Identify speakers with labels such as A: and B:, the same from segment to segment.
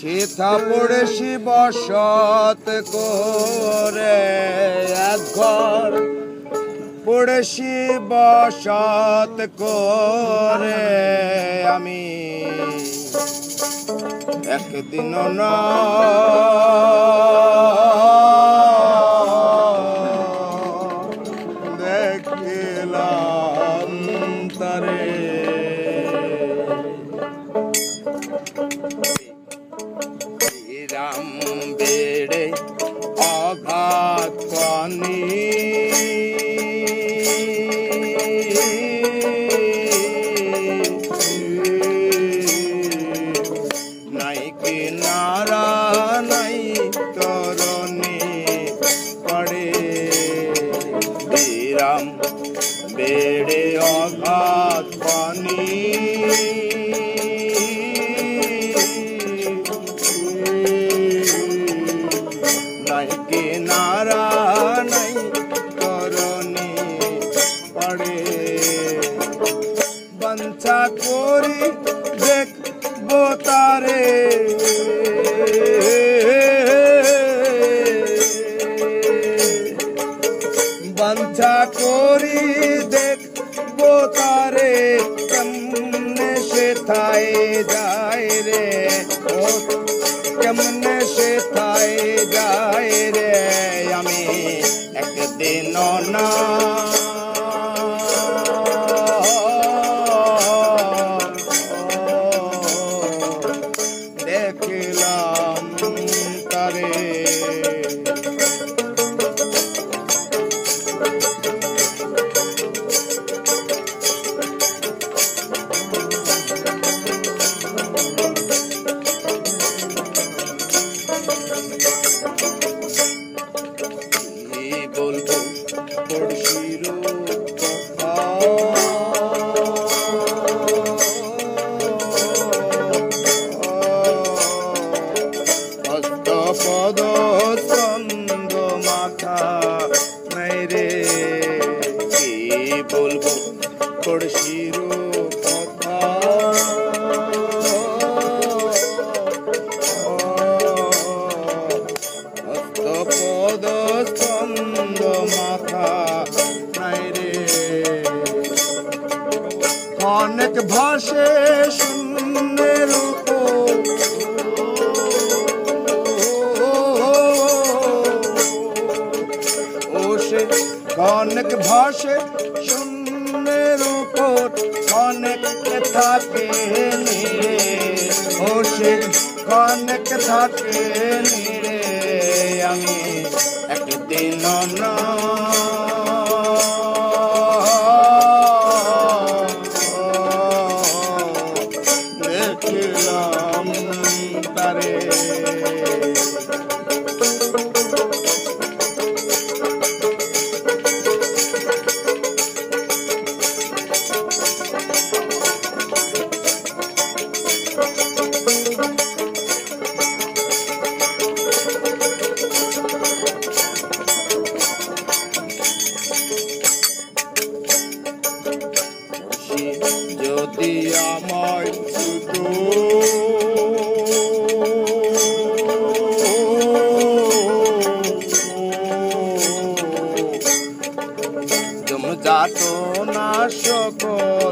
A: সীতা পড়েছি বসত করে এক ঘর। পড়েছি বসত করে আমি। একদিন না অঘাত পানি। বঞ্চা করি দেখব বঞ্চা করি দেখব তারে কেমনে সে থাই যায় রে? কেমনে সে থাই যায় বলব? পড়শির পদ চন্দ মাথা রে। কি বলব? পড়শির শূন্যের উপর অনেক থাকে নিরে ও অনেক থাকে নিরে আমি একদিন না দেখলাম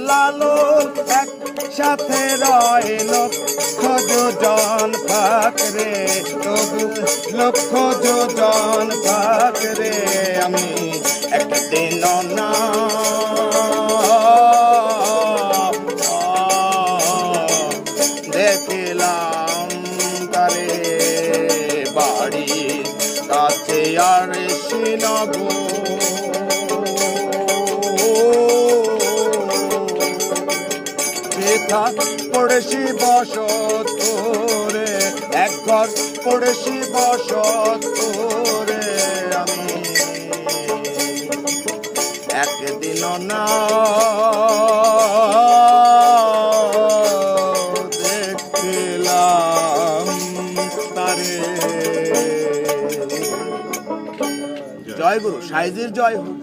A: সে আর লালো একসাথে রয় লক্ষ যোজন ফাঁকরে। তবু লক্ষ যোজন ফাঁকরে আমি একদিন না। কথা পড়েছি বসত রে এক ঘর পড়েছি বসত রে আমি। একদিন না দেখিলাম তারে। জয় গুরু, সাইজির জয় হোক।